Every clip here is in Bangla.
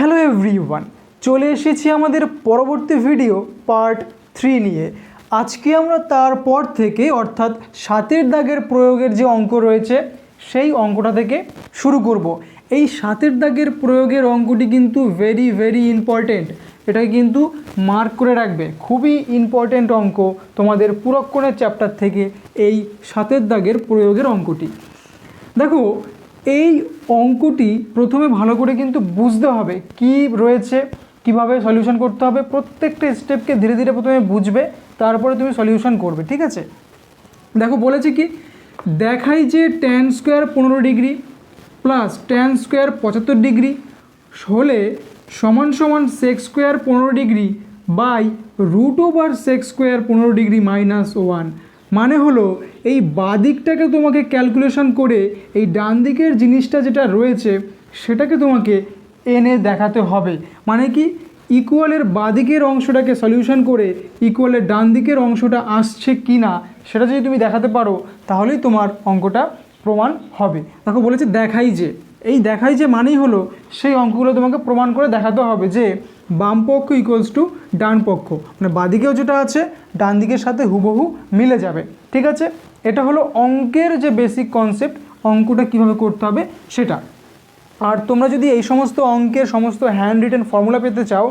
হ্যালো এভরিওয়ান চলে এসেছি আমাদের পরবর্তী ভিডিও পার্ট থ্রি নিয়ে। আজকে আমরা তারপর থেকে, অর্থাৎ সাতের দাগের প্রয়োগের যে অঙ্ক রয়েছে, সেই অঙ্কটা থেকে শুরু করব। এই সাতের দাগের প্রয়োগের অঙ্কটি কিন্তু ভেরি ভেরি ইম্পর্টেন্ট এটাকে কিন্তু মার্ক করে রাখবে। খুবই ইম্পর্টেন্ট অঙ্ক তোমাদের পুরক্ষণের চ্যাপ্টার থেকে এই সাতের দাগের প্রয়োগের অঙ্কটি। দেখো এই অঙ্কটি প্রথমে ভালো করে কিন্তু বুঝতে হবে কি রয়েছে, কীভাবে সলিউশন করতে হবে। প্রত্যেকটা স্টেপকে ধীরে ধীরে প্রথমে বুঝবে, তারপরে তুমি সলিউশন করবে, ঠিক আছে? দেখো, বলেছে কি? দেখাই যে ট্যান স্কোয়ার পনেরো ডিগ্রি প্লাস ট্যান স্কোয়ার পঁচাত্তর ডিগ্রি হলে সমান সমান সেক্স স্কোয়ার পনেরো degree by root over sec square পনেরো ডিগ্রি মাইনাস ওয়ান মানে হলো, এই বাদিকটাকে তোমাকে ক্যালকুলেশন করে এই ডান দিকের জিনিসটা যেটা রয়েছে, সেটাকে তোমাকে এনে দেখাতে হবে। মানে কি ইকুয়ালের বাদিকের অংশটাকে সলিউশন করে ইকুয়ালের ডান দিকের অংশটা আসছে কি না সেটা যদি তুমি দেখাতে পারো, তাহলেই তোমার অঙ্কটা প্রমাণ হবে। দেখো বলেছে দেখাই যে। এই দেখাই যে মানেই হলো সেই অঙ্কগুলো তোমাকে প্রমাণ করে দেখাতে হবে যে বাম পক্ষ ইকুয়ালস টু ডান পক্ষ। মানে বাদিকেও যেটা আছে ডান দিকের সাথে হুবহু মিলে যাবে। ঠিক আছে? এটা হলো অঙ্কের যে বেসিক কনসেপ্ট অঙ্কটা কীভাবে করতে হবে সেটা। আর তোমরা যদি এই সমস্ত অঙ্কের সমস্ত হ্যান্ড রিটেন ফর্মুলা পেতে চাও,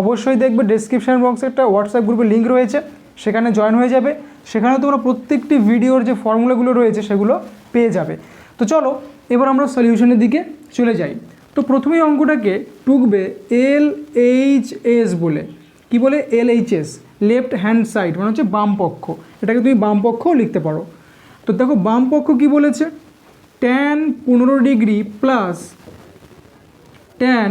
অবশ্যই দেখবে ডেসক্রিপশন বক্সে একটা হোয়াটসঅ্যাপ গ্রুপের লিঙ্ক রয়েছে। সেখানে জয়েন হয়ে যাবে। সেখানে তোমরা প্রত্যেকটি ভিডিওর যে ফর্মুলাগুলো রয়েছে, সেগুলো পেয়ে যাবে। তো চলো এবার আমরা সলিউশনের দিকে চলে যাই। তো প্রথমেই অঙ্কটাকে টুকবে এল এইচ এস বলে। কি বলে? L H S left hand side মানে হচ্ছে বাম পক্ষ। এটাকে তুমি বাম পক্ষও লিখতে পারো। তো দেখো, বাম পক্ষ কি বলেছে? ট্যান পনেরো ডিগ্রি প্লাস ট্যান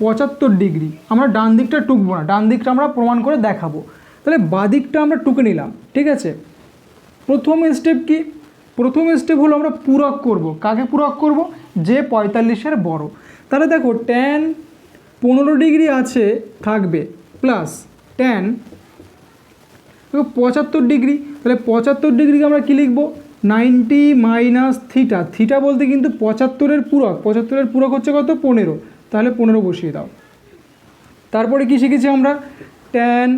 পঁচাত্তর ডিগ্রি। আমরা ডান দিকটা টুকবো না, ডান দিকটা আমরা প্রমাণ করে দেখাবো। তাহলে বাদিকটা আমরা টুকে নিলাম, ঠিক আছে? প্রথম স্টেপ কি? প্রথম স্টেপ হলো আমরা পূরক করব। কাকে পূরক করব? যে পঁয়তাল্লিশের বড়। তাহলে দেখো ট্যান পনেরো ডিগ্রি আছে, থাকবে প্লাস ট্যান পঁচাত্তর ডিগ্রি। তাহলে পঁচাত্তর ডিগ্রিকে আমরা কী লিখব? Ninety minus theta. থিটা বলতে কিন্তু পঁচাত্তরের পূরক। পঁচাত্তরের পূরক হচ্ছে কত? পনেরো। তাহলে পনেরো বসিয়ে দাও। তারপরে কি শিখেছি আমরা? ট্যান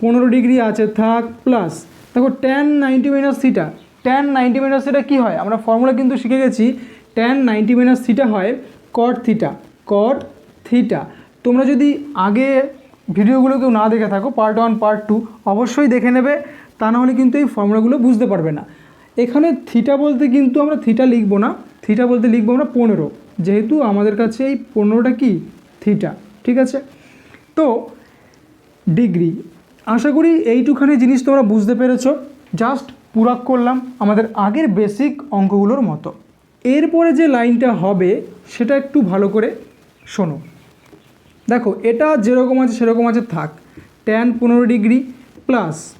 পনেরো ডিগ্রি আছে, থাক প্লাস দেখো tan ninety minus theta. Tan ninety minus theta কী হয়? আমরা ফর্মুলা কিন্তু শিখে গেছি ট্যান নাইনটি মাইনাস থিটা হয় কট থিটা কট থিটা তোমরা যদি আগে ভিডিওগুলো কেউ না দেখে থাকো পার্ট ওয়ান পার্ট টু অবশ্যই দেখে নেবে, তা নাহলে কিন্তু এই ফর্মুলাগুলো বুঝতে পারবে না। এখানে থিটা বলতে কিন্তু আমরা থিটা লিখব না থিটা বলতে লিখব আমরা পনেরো, যেহেতু আমাদের কাছে এই পনেরোটা কি? থিটা ঠিক আছে? তো ডিগ্রি আশা করি এইটুখানি জিনিস তোমরা বুঝতে পেরেছ। জাস্ট পুরাক করলাম আমাদের আগের বেসিক অঙ্কগুলোর মতো। এরপরে যে লাইনটা হবে, সেটা একটু ভালো করে শোনো। দেখো, এটা যেরকম আছে সেরকম আছে থাক। ট্যান পনেরো ডিগ্রি প্লাস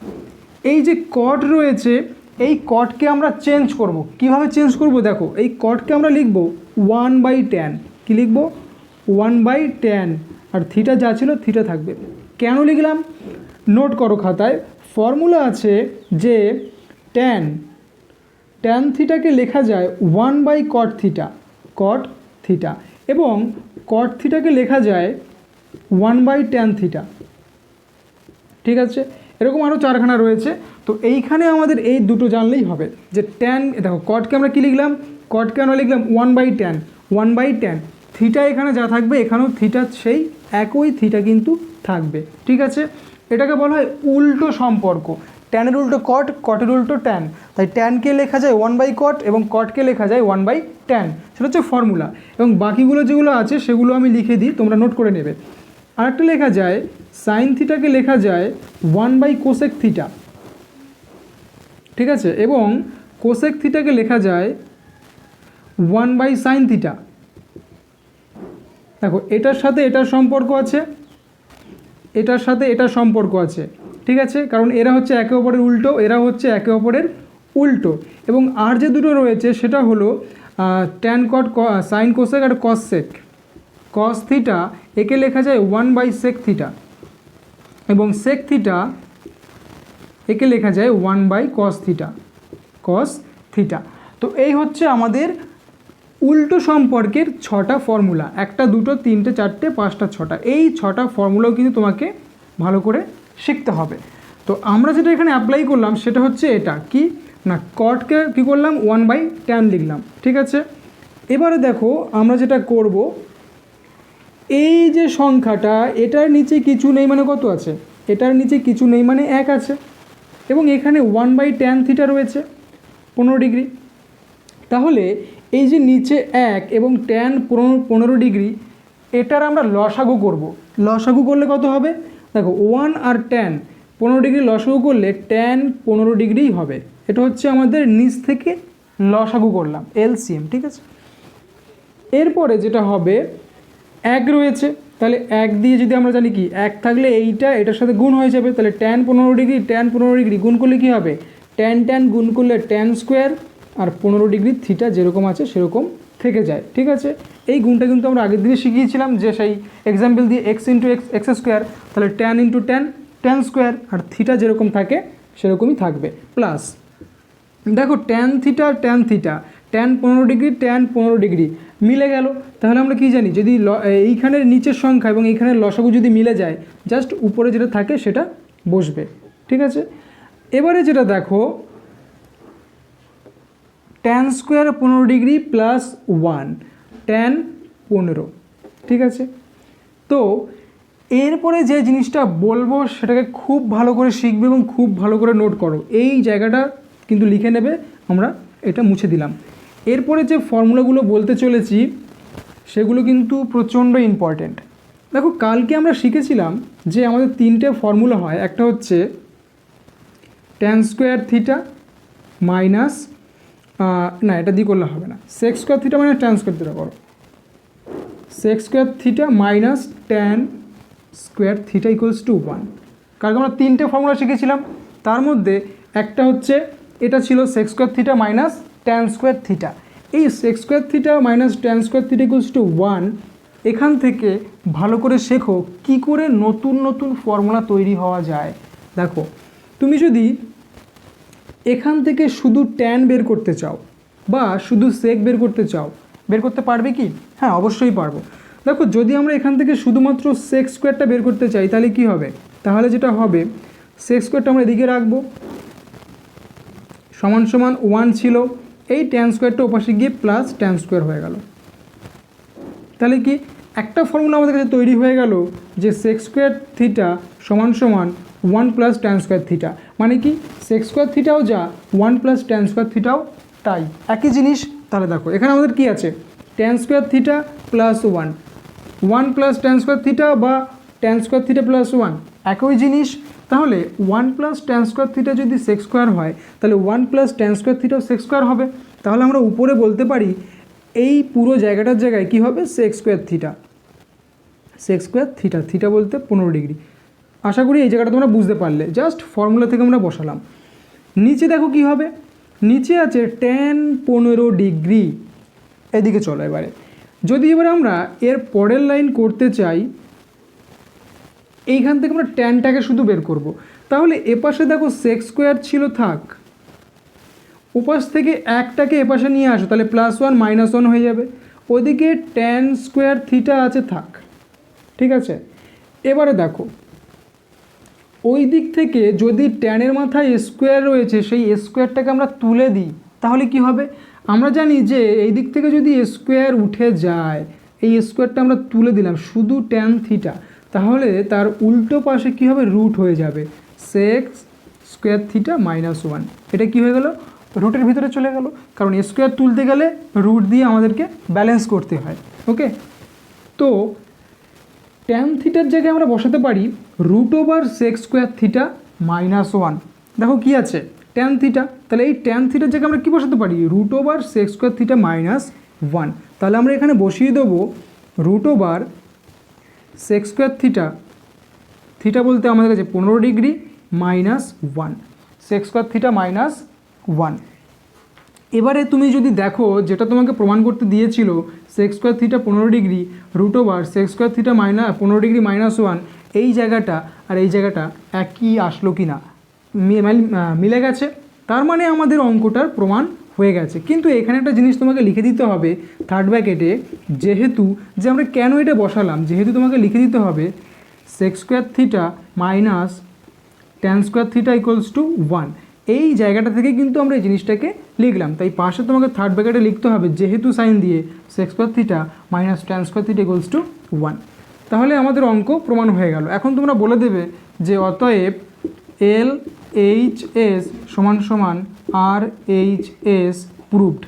এই যে কট রয়েছে, এই কটকে আমরা চেঞ্জ করব। কীভাবে চেঞ্জ করব দেখো, এই কটকে আমরা লিখব ওয়ান বাই ট্যান কী লিখব? ওয়ান বাই ট্যান আর থিটা যা ছিল থিটা থাকবে। কেন লিখলাম? নোট করো খাতায়। ফর্মুলা আছে যে ট্যান ট্যান থিটাকে লেখা যায় one by cot theta cot theta এবং কট থিটাকে লেখা যায় ওয়ান বাই ট্যান থিটা ঠিক আছে? এরকম আরও চারখানা রয়েছে। তো এইখানে আমাদের এই দুটো জানলেই হবে যে ট্যান দেখো কটকে আমরা কী লিখলাম? কটকে আমরা লিখলাম one by tan one by tan theta এখানে যা থাকবে, এখানেও থিটা সেই একই থিটা কিন্তু থাকবে। ঠিক আছে? এটাকে বলা হয় উল্টো সম্পর্ক। ট্যানের উল্টো কট কটের উল্টো ট্যান তাই ট্যানকে লেখা যায় ওয়ান বাই কট এবং কটকে লেখা যায় ওয়ান বাই ট্যান সেটা হচ্ছে ফর্মুলা এবং বাকিগুলো যেগুলো আছে, সেগুলো আমি লিখে দিই, তোমরা নোট করে নেবে। আরেকটা লেখা যায় সাইন থিটাকে লেখা যায় ওয়ান বাই কোসেক থিটা ঠিক আছে? এবং কোসেক থিটাকে লেখা যায় ওয়ান বাই সাইন থিটা দেখো, এটার সাথে এটার সম্পর্ক আছে, এটার সাথে এটার সম্পর্ক আছে। ঠিক আছে? কারণ এরা হচ্ছে একে অপরের উল্টো, এরা হচ্ছে একে অপরের উল্টো। এবং আর যে দুটো রয়েছে, সেটা হলো ট্যান কট সাইন কোসেক আর কসেক কস থিটা একে লেখা যায় ওয়ান বাই সেক থিটা এবং সেক থিটা একে লেখা যায় one by cos theta cos theta তো এই হচ্ছে আমাদের উল্টো সম্পর্কের ছটা ফর্মুলা একটা, দুটো, তিনটে, চারটে, পাঁচটা, ছটা। এই ছটা ফর্মুলাও কিন্তু তোমাকে ভালো করে শিখতে হবে। তো আমরা যেটা এখানে অ্যাপ্লাই করলাম সেটা হচ্ছে এটা। কি? না কটকে কী করলাম? ওয়ান বাই টেন লিখলাম। ঠিক আছে? এবারে দেখো, আমরা যেটা করব, এই যে সংখ্যাটা, এটার নিচে কিছু নেই মানে কত আছে? এটার নিচে কিছু নেই মানে এক আছে। এবং এখানে ওয়ান বাই টেন থিটা রয়েছে, পনেরো ডিগ্রি। তাহলে এই যে নিচে এক এবং ট্যান পনেরো ডিগ্রি, এটার আমরা লসাগু করব। লসাগু করলে কত হবে? দেখো ওয়ান আর ট্যান পনেরো ডিগ্রি লসাগু করলে ট্যান পনেরো ডিগ্রিই হবে। এটা হচ্ছে আমাদের নিচ থেকে লসাগু করলাম এলসিএম ঠিক আছে? এরপরে যেটা হবে, এক রয়েছে, তাহলে এক দিয়ে যদি আমরা জানি কি, এক থাকলে এইটা, এটার সাথে গুণ হয়ে যাবে, তাহলে ট্যান পনেরো ডিগ্রি ট্যান পনেরো ডিগ্রি, গুণ করলে কী হবে? ট্যান ট্যান গুণ করলে ট্যান স্কোয়ার আর পনেরো ডিগ্রি থিটা যেরকম আছে সেরকম থেকে যায়, ঠিক আছে? এই গুণটা কিন্তু আমরা আগের দিনে শিখিয়েছিলাম যে সেই এক্সাম্পল দিয়ে x into x x square তাহলে tan into tan tan square আর থিটা যেরকম থাকে সেরকমই থাকবে। প্লাস দেখো tan theta tan theta tan পনেরো ডিগ্রি ট্যান পনেরো ডিগ্রি মিলে গেল। তাহলে আমরা কি জানি? যদি ল- এইখানের নিচের সংখ্যা এবং এইখানের লসাগু যদি মিলে যায় জাস্ট উপরে যেটা থাকে সেটা বসবে। ঠিক আছে? এবারে যেটা দেখো ট্যান স্কোয়ার পনেরো ডিগ্রি প্লাস ওয়ান ট্যান পনেরো, ঠিক আছে? তো এরপরে যে জিনিসটা বলব সেটাকে খুব ভালো করে শিখবে এবং খুব ভালো করে নোট করো। এই জায়গাটা কিন্তু লিখে নেবে, আমরা এটা মুছে দিলাম। এরপরে যে ফর্মুলাগুলো বলতে চলেছি, সেগুলো কিন্তু প্রচণ্ড ইম্পর্ট্যান্ট দেখো, কালকে আমরা শিখেছিলাম যে আমাদের তিনটে ফর্মুলা হয়। একটা হচ্ছে ট্যান স্কোয়ার থিটা মাইনাস না, এটা দিয়ে করলে হবে না। Sec square theta minus tan square theta করো। Sec square theta minus tan square theta equals to one কারণ আমরা তিনটে ফর্মুলা শিখেছিলাম। তার মধ্যে একটা হচ্ছে, এটা ছিল sec square theta minus tan square theta এই sec square theta minus tan square theta equals to one এখান থেকে ভালো করে শেখো কি করে নতুন নতুন ফর্মুলা তৈরি হওয়া যায়। দেখো, তুমি যদি এখান থেকে শুধু ট্যান বের করতে চাও বা শুধু সেক বের করতে চাও, বের করতে পারবে কি? হ্যাঁ অবশ্যই পারব। দেখো, যদি আমরা এখান থেকে শুধুমাত্র সেক্স স্কোয়ারটা বের করতে চাই, তাহলে কি হবে? তাহলে যেটা হবে সেক্স স্কোয়ারটা আমরা এদিকে রাখব। সমান সমান ওয়ান ছিল, এই ট্যান স্কোয়ারটা ওপাশে গিয়ে প্লাস ট্যান স্কোয়ার হয়ে গেল। তাহলে কি? একটা ফর্মুলা আমাদের কাছে তৈরি হয়ে গেল যে সেক্স স্কোয়ার থিটা সমান সমান one plus tan square theta মানে কি সেক্স স্কোয়ার থিটাও যা ওয়ান প্লাস ট্যান স্কোয়ার থিটাও তাই। একই জিনিস, তাহলে দেখো, এখানে আমাদের কি আছে? Tan square theta plus one one plus tan square theta বা tan square theta plus one একই জিনিস, তাহলে one plus tan square theta যদি সেক্স স্কোয়ার হয়, তাহলে ওয়ান প্লাস ট্যান স্কোয়ার থিটাও সেক্স স্কোয়ার হবে। তাহলে আমরা উপরে বলতে পারি, এই পুরো জায়গাটার জায়গায় কি হবে? Sec square theta sec square theta theta বলতে পনেরো ডিগ্রি। আশা করি এই জায়গাটা তোমরা বুঝতে পারলে। জাস্ট ফর্মুলা থেকে আমরা বসালাম। নিচে দেখো কি হবে? নিচে আছে টেন পনেরো ডিগ্রি। এদিকে চলো এবারে। যদি এবারে আমরা এর পরের লাইন করতে চাই, এইখান থেকে আমরা ট্যানটাকে শুধু বের করব। তাহলে এপাশে দেখো সেক্স স্কোয়ার ছিল, থাক। ওপাশ থেকে একটাকে এপাশে নিয়ে আসো, তাহলে প্লাস ওয়ান মাইনাস ওয়ান হয়ে যাবে। ওদিকে ট্যান স্কোয়ার থিটা আছে, থাক। ঠিক আছে? এবারে দেখো। ওই দিক থেকে যদি ট্যানের মাথায় স্কোয়ার রয়েছে, সেই স্কোয়ারটাকে আমরা তুলে দিই, তাহলে কি হবে? আমরা জানি যে এই দিক থেকে যদি স্কোয়ার উঠে যায়, এই স্কোয়ারটা আমরা তুলে দিলাম, শুধু ট্যান থিটা তাহলে তার উল্টো পাশে কি হবে? রুট হয়ে যাবে। Sec square theta minus one এটা কি হয়ে গেল? রুটের ভিতরে চলে গেল। কারণ স্কোয়ার তুলতে গেলে রুট দিয়ে আমাদেরকে ব্যালেন্স করতে হয়। ওকে তো ট্যান থিটার জায়গায় আমরা বসাতে পারি root over sec square theta minus one দেখো কি আছে? ট্যান থিটা তাহলে এই ট্যান থিটার জায়গায় আমরা কী বসাতে পারি? Root over sec square theta minus one তাহলে আমরা এখানে বসিয়ে দেবো root over sec square theta theta বলতে আমাদের কাছে পনেরো degree minus one sec square theta minus one এবারে তুমি যদি দেখো যেটা তোমাকে প্রমাণ করতে দিয়েছিল সেক্স স্কোয়ার থিটা পনেরো degree root over sec square theta minus পনেরো ডিগ্রি মাইনাস ওয়ান এই জায়গাটা আর এই জায়গাটা একই আসলো কি না মি- মিলে গেছে। তার মানে আমাদের অঙ্কটার প্রমাণ হয়ে গেছে। কিন্তু এখানে একটা জিনিস তোমাকে লিখে দিতে হবে থার্ড ব্যাকেটে যেহেতু, যে আমরা কেন এটা বসালাম, যেহেতু তোমাকে লিখে দিতে হবে sec square theta minus tan square theta equals to one এই জায়গাটা থেকে কিন্তু আমরা এই জিনিসটাকে লিখলাম। তাই পাশে তোমাকে থার্ড ব্র্যাকেটে লিখতে হবে, যেহেতু সাইন দিয়ে sec square theta minus tan square theta equals to one তাহলে আমাদের অঙ্ক প্রমাণ হয়ে গেল। এখন তোমরা বলে দেবে যে অতএব এল এইচ এস সমান সমান আর এইচ এস প্রুভড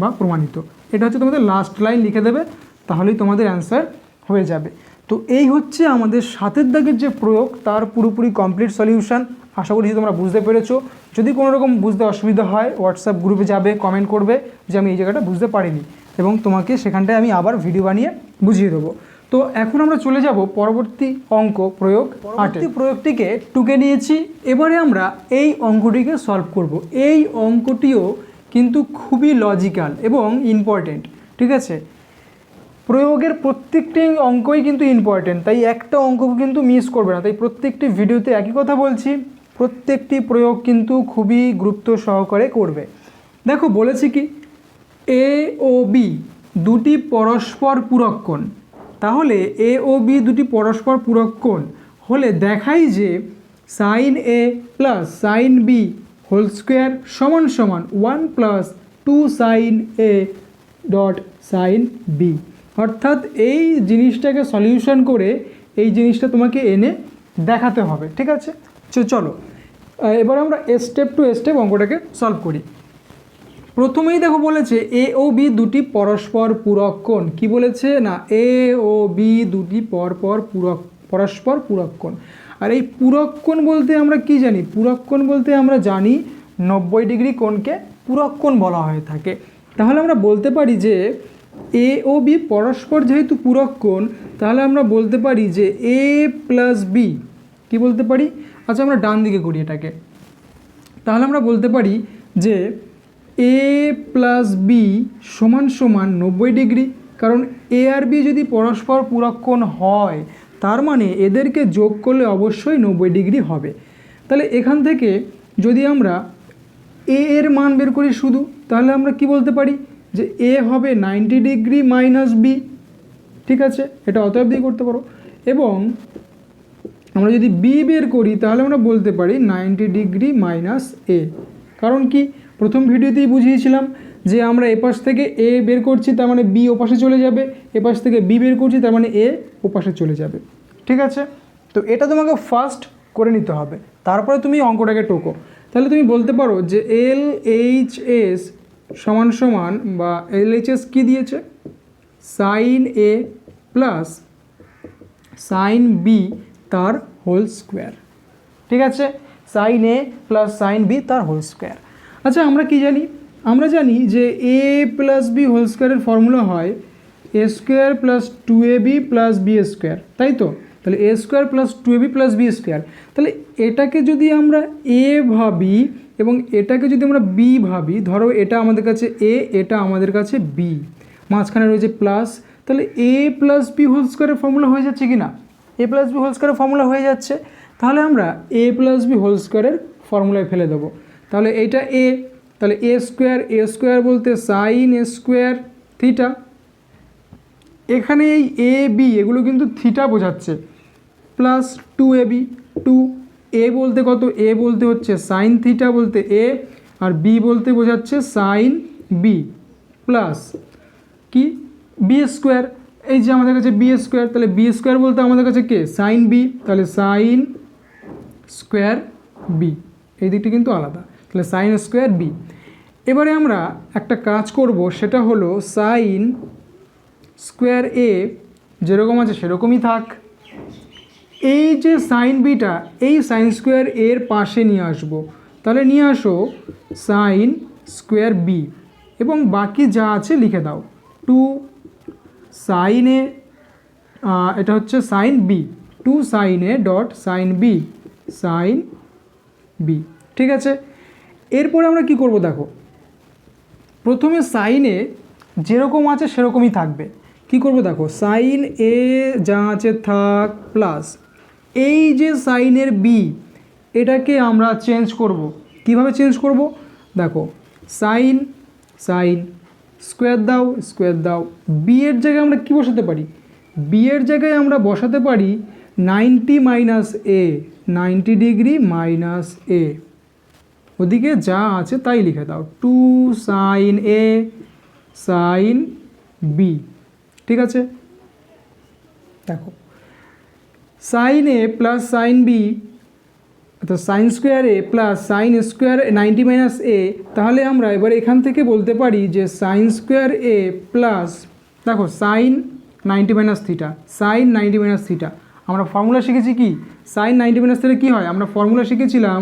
বা প্রমাণিত। এটা হচ্ছে তোমাদের লাস্ট লাইন লিখে দেবে, তাহলেই তোমাদের অ্যান্সার হয়ে যাবে। তো এই হচ্ছে আমাদের সাতের দাগের যে প্রয়োগ, তার পুরোপুরি কমপ্লিট সলিউশন আশা করছি তোমরা বুঝতে পেরেছ। যদি কোনো রকম বুঝতে অসুবিধা হয় হোয়াটসঅ্যাপ গ্রুপে যাবে কমেন্ট করবে যে আমি এই জায়গাটা বুঝতে পারিনি এবং তোমাকে সেখানটায় আমি আবার ভিডিও বানিয়ে বুঝিয়ে দেবো। তো এখন আমরা চলে যাব পরবর্তী অঙ্ক প্রয়োগ পরবর্তী প্রয়োগটিকে টুকে নিয়েছি। এবারে আমরা এই অঙ্কটিকে সলভ করব। এই অঙ্কটিও কিন্তু খুবই লজিক্যাল এবং ইম্পর্টেন্ট ঠিক আছে? প্রয়োগের প্রত্যেকটি অঙ্কই কিন্তু ইম্পর্টেন্ট তাই একটা অঙ্ক কিন্তু মিস করবে না। তাই প্রত্যেকটি ভিডিওতে একই কথা বলছি, প্রত্যেকটি প্রয়োগ কিন্তু খুবই গুরুত্ব সহকারে করবে। দেখো, বলেছি কি? এ ও বি দুটি পরস্পর পূরক কোণ। তাহলে এ ও বি দুটি পরস্পর পূরক কোণ হলে দেখাই যে sine A plus sine B whole square সমান সমান one plus two sine A dot sine B অর্থাৎ এই জিনিসটাকে সলিউশন করে এই জিনিসটা তোমাকে এনে দেখাতে হবে, ঠিক আছে? চলো এবার আমরা স্টেপ টু স্টেপ অঙ্কটাকে সলভ করি। প্রথমেই দেখো বলেছে এ ও বি দুটি পরস্পর পূরক কোণ। কি বলেছে? না এ ও বি দুটি পরপর পূরক, পরস্পর পূরক আর এই পূরক কোণ বলতে আমরা কি জানি? পূরক বলতে আমরা জানি নব্বই ডিগ্রি কোণকে পূরক বলা হয়ে থাকে। তাহলে আমরা বলতে পারি যে এ ও বি পরস্পর যেহেতু পূরক কোণ, তাহলে আমরা বলতে পারি যে এ প্লাস বি কী বলতে পারি? আচ্ছা আমরা ডান দিকে করি এটাকে। তাহলে আমরা বলতে পারি যে এ প্লাস বি সমান সমান নব্বই ডিগ্রি। কারণ এ আর বি যদি পরস্পর পূরক কোণ হয়, তার মানে এদেরকে যোগ করলে অবশ্যই নব্বই ডিগ্রি হবে। তাহলে এখান থেকে যদি আমরা এ এর মান বের করি শুধু, তাহলে আমরা কি বলতে পারি? যে এ হবে নাইনটি ডিগ্রি মাইনাস বি, ঠিক আছে? এটা অতএব দিয়ে করতে পারো। এবং আমরা যদি বি বের করি, তাহলে আমরা বলতে পারি নাইনটি ডিগ্রি মাইনাস এ। কারণ কি? প্রথম ভিডিওতেই বুঝিয়েছিলাম যে আমরা এপাশ থেকে এ বের করছি, তার মানে বি ওপাশে চলে যাবে। এপাশ থেকে বি বের করছি, তার মানে এ ওপাশে চলে যাবে। ঠিক আছে? তো এটা তোমাকে ফার্স্ট করে নিতে হবে। তারপরে তুমি অঙ্কটাকে টোকো। তাহলে তুমি বলতে পারো যে এল এইচ এস সমান সমান বা এল এইচ এস কী দিয়েছে? Sine A plus sine B তার হোল স্কোয়ার ঠিক আছে? Sine A plus sine B তার হোল স্কোয়ার আচ্ছা আমরা কি জানি? আমরা জানি যে এ প্লাস বি হোল স্কোয়ারের ফর্মুলা হয় A square plus two A B plus B square তাই তো? তাহলে A square plus two A B plus B square তাহলে এটাকে যদি আমরা এ ভাবি এবং এটাকে যদি আমরা বি ভাবি, ধরো এটা আমাদের কাছে এ এটা আমাদের কাছে বি মাঝখানে রয়েছে প্লাস তাহলে এ প্লাস বি হোল স্কোয়ারের ফর্মুলা হয়ে যাচ্ছে কি না এ প্লাস বি হোল স্কোয়ারের ফর্মুলা হয়ে যাচ্ছে। তাহলে আমরা এ প্লাস বি হোল স্কোয়ারের ফর্মুলায় ফেলে দেবো। তাহলে এইটা এ তাহলে এ স্কোয়ার এ স্কোয়ার বলতে সাইন এ স্কোয়ার থিটা এখানে এই এ বি এগুলো কিন্তু থিটা বোঝাচ্ছে। Plus two A B two A বলতে কত? এ বলতে হচ্ছে সাইন থিটা বলতে এ, আর বি বলতে বোঝাচ্ছে সাইন বি প্লাস কি? বি স্কোয়ার এই যে আমাদের কাছে বি স্কোয়ার তাহলে বি স্কোয়ার বলতে আমাদের কাছে কে? সাইন বি তাহলে সাইন স্কোয়ার বি এই দিকটি কিন্তু আলাদা, তাহলে সাইন স্কোয়ার বি এবারে আমরা একটা কাজ করব, সেটা হলো সাইন স্কোয়ার এ যেরকম আছে সেরকমই থাক। এই যে সাইন বিটা এই সাইন স্কোয়ার এর পাশে নিয়ে আসব। তাহলে নিয়ে আসো সাইন স্কোয়ার বি এবং বাকি যা আছে লিখে দাও। টু সাইন এ এটা হচ্ছে sine B two sine A dot sine B sine B ঠিক আছে? এরপরে আমরা কি করব দেখো? প্রথমে সাইনে যেরকম আছে সেরকমই থাকবে। কি করব দেখো? সাইন এ যা আছে থাক প্লাস এই যে সাইনের বি এটাকে আমরা চেঞ্জ করব। কীভাবে চেঞ্জ করব? দেখো, সাইন সাইন স্কোয়ার দাও স্কোয়ার দাও। বি এর জায়গায় আমরা কি বসাতে পারি? বি এর জায়গায় আমরা বসাতে পারি ninety minus A ninety degree minus A ওদিকে যা আছে তাই লিখে দাও। Two sine A sine B ঠিক আছে? দেখো sine A plus sine B অর্থাৎ sine square A plus sine square ninety minus A তাহলে আমরা এবার এখান থেকে বলতে পারি যে সাইন স্কোয়ার এ প্লাস দেখো sine ninety minus theta sine ninety minus theta আমরা ফর্মুলা শিখেছি কি? সাইন নাইনটি মাইনাস থিটা কী হয়? আমরা ফর্মুলা শিখেছিলাম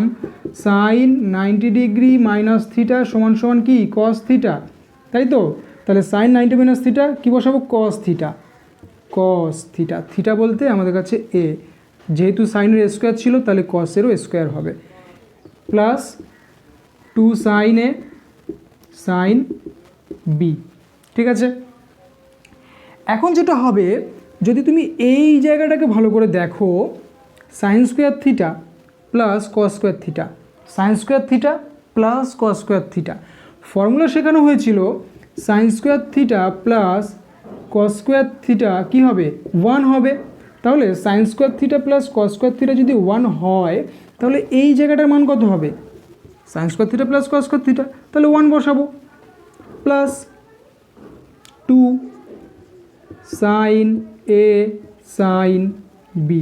sine ninety degree minus theta সমান সমান কি? কস থিটা তাই তো? তাহলে সাইন নাইনটি মাইনাস থিটা কী বসাবো? Cos theta cos theta theta বলতে আমাদের কাছে এ যেহেতু সাইনের স্কোয়ার ছিল, তাহলে কসেরও স্কোয়ার হবে। Plus two sine A sine B ঠিক আছে? এখন যেটা হবে, যদি তুমি এই জায়গাটাকে ভালো করে দেখো sine square theta plus cos square theta sine square theta plus cos square theta formula শেখানো হয়েছিল sine square theta plus cos square theta কী হবে? ওয়ান হবে। তাহলে sine square theta plus cos square theta যদি ওয়ান হয়, তাহলে এই জায়গাটার মান কত হবে? Sine square theta plus cos square theta তাহলে ওয়ান বসাবো। Plus two sine A sine B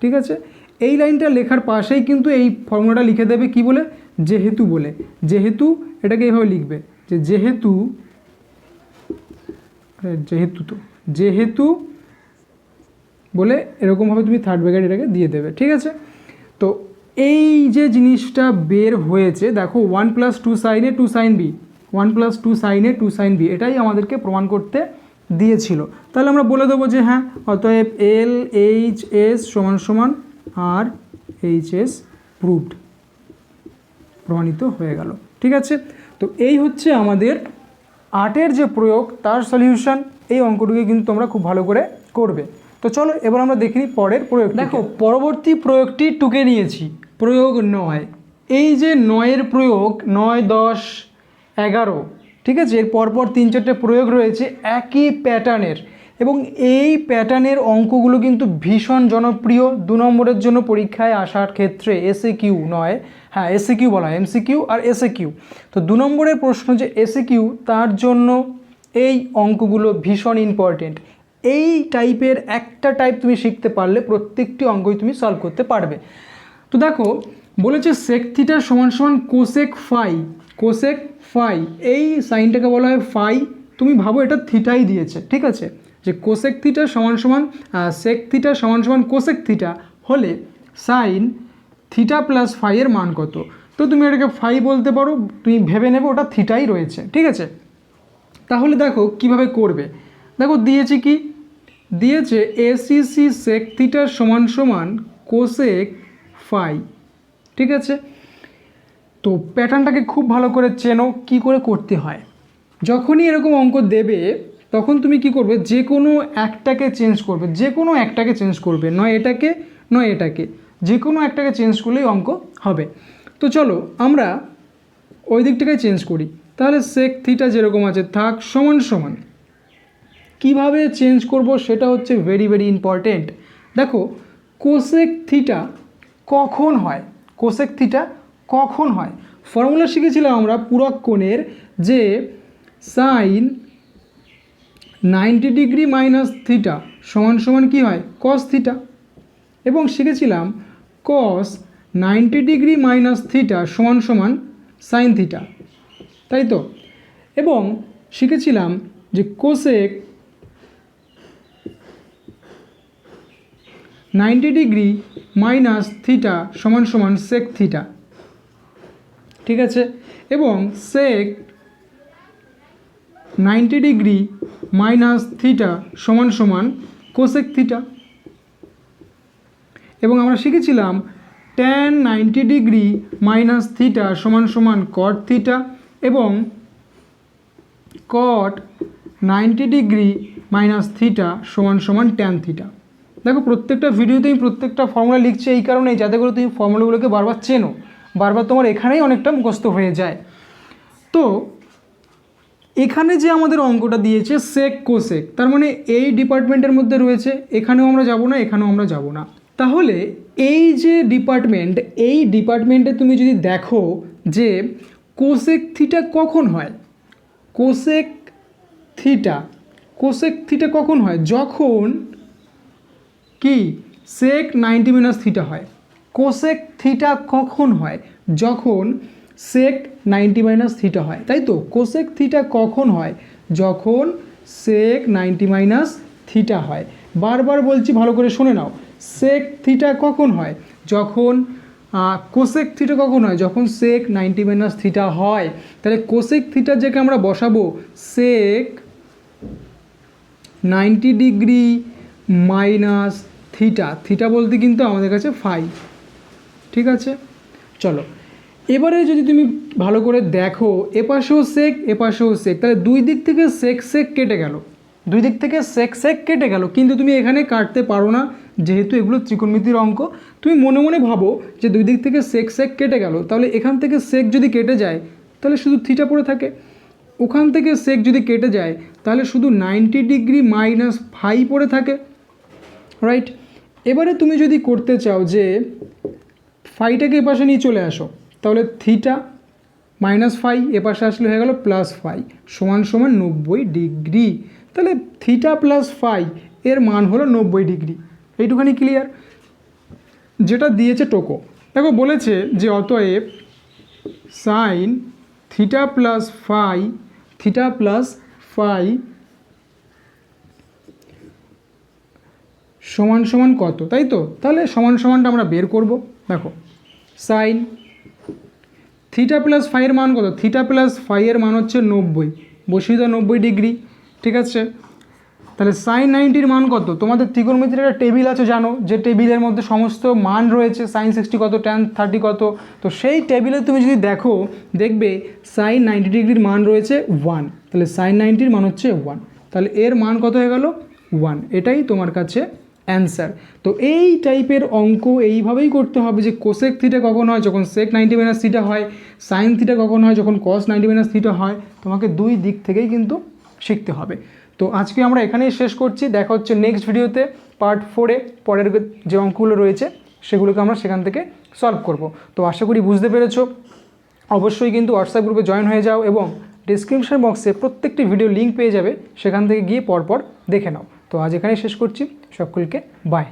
ঠিক আছে? এই লাইনটা লেখার পাশেই কিন্তু এই ফর্মুলাটা লিখে দেবে কি বলে? যেহেতু বলে। যেহেতু এটাকে এইভাবে লিখবে যে যেহেতু যেহেতু তো। যেহেতু বলে এরকমভাবে তুমি থার্ড ব্র্যাকেট এটাকে দিয়ে দেবে, ঠিক আছে? তো এই যে জিনিসটা বের হয়েছে, দেখো ওয়ান প্লাস টু সাইনে two sine B one plus two সাইনে টু সাইন বি এটাই আমাদেরকে প্রমাণ করতে দিয়েছিল। তাহলে আমরা বলে দেবো যে হ্যাঁ অতএব এল এইচ এস সমান সমান আর এইচ এস প্রুভড প্রমাণিত হয়ে গেল, ঠিক আছে? তো এই হচ্ছে আমাদের আটের যে প্রয়োগ, তার সলিউশন এই অঙ্কটিকে কিন্তু তোমরা খুব ভালো করে করবে। তো চলো এবার আমরা দেখি পরের প্রয়োগ দেখো, পরবর্তী প্রয়োগটি টুকে নিয়েছি। প্রয়োগ নয়। এই যে নয়ের প্রয়োগ, নয়, দশ, এগারো, ঠিক আছে? এর পরপর তিন চারটে প্রয়োগ রয়েছে, একই প্যাটার্নের এবং এই প্যাটার্নের অঙ্কগুলো কিন্তু ভীষণ জনপ্রিয় দু নম্বরের জন্য পরীক্ষায় আসার ক্ষেত্রে এসএ কিউ নয় হ্যাঁ এসএ কিউ বলা হয় এমসি কিউ আর এসএ কিউ তো দু নম্বরের প্রশ্ন যে এসএ কিউ তার জন্য এই অঙ্কগুলো ভীষণ ইম্পর্টেন্ট এই টাইপের একটা টাইপ তুমি শিখতে পারলে প্রত্যেকটি অঙ্কই তুমি সলভ করতে পারবে। তো দেখো, বলেছে সেক থিটার সমান সমান কোসেক ফাই কোসেক ফাই এই সাইনটাকে বলা হয় ফাই তুমি ভাবো এটা থিটাই দিয়েছে, ঠিক আছে? যে কোসেক থিটা সমান সমান সেক থিটা সমান সমান কোসেক থিটা হলে সাইন থিটা প্লাস ফাইয়ের মান কত? তো তুমি এটাকে ফাই বলতে পারো, তুমি ভেবে নেবে ওটা থিটাই রয়েছে, ঠিক আছে? তাহলে দেখো কীভাবে করবে। দেখো দিয়েছে কি? দিয়েছে এসিসি সেক থিটার সমান সমান কোসেক ফাই ঠিক আছে? তো প্যাটার্নটাকে খুব ভালো করে চেনো, কি করে করতে হয়। যখনই এরকম অঙ্ক দেবে তখন তুমি কি করবে? যে কোনো একটাকে চেঞ্জ করবে। যে কোনো একটাকে চেঞ্জ করবে। নয় এটাকে নয় এটাকে। যে কোনো একটাকে চেঞ্জ করলেই অঙ্ক হবে। তো চলো, আমরা ওই দিকটাকে চেঞ্জ করি। তাহলে সেক থিটা যেরকম আছে, থাক, সমান সমান। কীভাবে চেঞ্জ করব সেটা হচ্ছে ভেরি ভেরি ইম্পর্টেন্ট দেখো কোসেক থিটা কখন হয়? কোসেক থিটা কখন হয়? ফর্মুলা শিখেছিলাম আমরা পুরক কোণের যে sine ninety degree minus theta সমান সমান কী হয়? Cos theta. এবং শিখেছিলাম cos ninety degree minus theta সমান সমান সাইন থিটা। তাই তো? এবং শিখেছিলাম যে cosec ninety degree minus theta সমান সমান সেক থিটা। ঠিক আছে? এবং sec ninety degree minus theta সমান সমান কোসেক থিটা। এবং আমরা শিখেছিলাম tan ninety degree minus theta সমান সমান কট থিটা এবং cot ninety degree minus theta সমান সমান ট্যান থিটা দেখো প্রত্যেকটা ভিডিওতেই প্রত্যেকটা ফর্মুলা লিখছে এই কারণেই, যাতে করে তুমি ফর্মুলাগুলোকে বারবার চেনো। বারবার তোমার এখানেই অনেকটা মুখস্থ হয়ে যায়। তো এখানে যে আমাদের অঙ্কটা দিয়েছে সেক কোসেক তার মানে এই ডিপার্টমেন্টের মধ্যে রয়েছে, এখানেও আমরা যাব না, এখানেও আমরা যাব না। তাহলে এই যে ডিপার্টমেন্ট এই ডিপার্টমেন্টে তুমি যদি দেখো যে কোসেক থিটা কখন হয়? কোসেক থিটা কোসেক থিটা কখন হয়? যখন কি? সেক নাইনটি মাইনাস থিটা হয়। কোসেক থিটা কখন হয়? যখন সেক নাইনটি মাইনাস থিটা হয়, তাই তো? কোসেক থিটা কখন হয়? যখন সেক নাইনটি মাইনাস থিটা হয়। বারবার বলছি, ভালো করে শুনে নাও। সেক থিটা কখন হয়? যখন কোসেক থিটা কখন হয়? যখন সেক নাইনটি মাইনাস থিটা হয়। তাহলে কোসেক থিটা যেকে আমরা বসাবো sec ninety degree minus theta theta বলতে কিন্তু আমাদের কাছে ফাইভ ঠিক আছে? চলো। এবারে যদি তুমি ভালো করে দেখো, এপাশেও সেক এপাশেও সেক তাহলে দুই দিক থেকে সেক সেক কেটে গেল। দুই দিক থেকে সেক সেক কেটে গেল, কিন্তু তুমি এখানে কাটতে পারো না, যেহেতু এগুলো ত্রিকোণমিতির অঙ্ক। তুমি মনে মনে ভাবো যে দুই দিক থেকে সেক সেক কেটে গেল, তাহলে এখান থেকে সেক যদি কেটে যায়, তাহলে শুধু থিটা পড়ে থাকে। ওখান থেকে সেক যদি কেটে যায়, তাহলে শুধু নাইনটি ডিগ্রি মাইনাস ফাই পড়ে থাকে রাইট এবারে তুমি যদি করতে চাও যে ফাইটাকে এপাশে নিয়ে চলে আসো তাহলে থিটা মাইনাস ফাই এপাশে আসলে হয়ে গেল প্লাস ফাই সমান সমান নব্বই ডিগ্রি। তাহলে থিটা প্লাস ফাই এর মান হলো নব্বই ডিগ্রি। এইটুখানি ক্লিয়ার যেটা দিয়েছে টোকো। দেখো বলেছে যে অতএব sine theta plus phi theta plus phi সমান সমান কত? তাই তো? তাহলে সমান সমানটা আমরা বের করব। দেখো সাইন থিটা প্লাস ফাইয়ের মান কত? থিটা প্লাস ফাইয়ের মান হচ্ছে নব্বই। বসিয়ে দাও নব্বই ডিগ্রি, ঠিক আছে? তাহলে সাইন নাইনটির মান কত? তোমাদের ত্রিকোণমিতির একটা টেবিল আছে, জানো? যে টেবিলের মধ্যে সমস্ত মান রয়েছে সাইন সিক্সটি কত ট্যান থার্টি কত? তো সেই টেবিলে তুমি যদি দেখো, দেখবে সাইন নাইনটি ডিগ্রির মান রয়েছে ওয়ান তাহলে সাইন নাইনটির মান হচ্ছে ওয়ান তাহলে এর মান কত হয়ে গেল? ওয়ান এটাই তোমার কাছে অ্যান্সার। তো এই টাইপের অঙ্ক এইভাবেই করতে হবে যে কোসেক থিটা কখন হয়, যখন সেক নাইনটি মাইনাস থিটা হয় সাইন থিটা কখন হয়, যখন কস নাইনটি মাইনাস থিটা হয়, তোমাকে দুই দিক থেকেই কিন্তু শিখতে হবে। তো আজকে আমরা এখানেই শেষ করছি। দেখা হচ্ছে নেক্সট ভিডিওতে পার্ট ফোরে পরের যে অঙ্কগুলো রয়েছে, সেগুলোকে আমরা সেখান থেকে সলভ করব। তো আশা করি বুঝতে পেরেছ। অবশ্যই কিন্তু হোয়াটসঅ্যাপ গ্রুপে জয়েন হয়ে যাও এবং ডিসক্রিপশন বক্সে প্রত্যেকটি ভিডিও লিঙ্ক পেয়ে যাবে, সেখান থেকে গিয়ে পরপর দেখে নাও। তো আজ এখানেই শেষ করছি। সকলকে বাই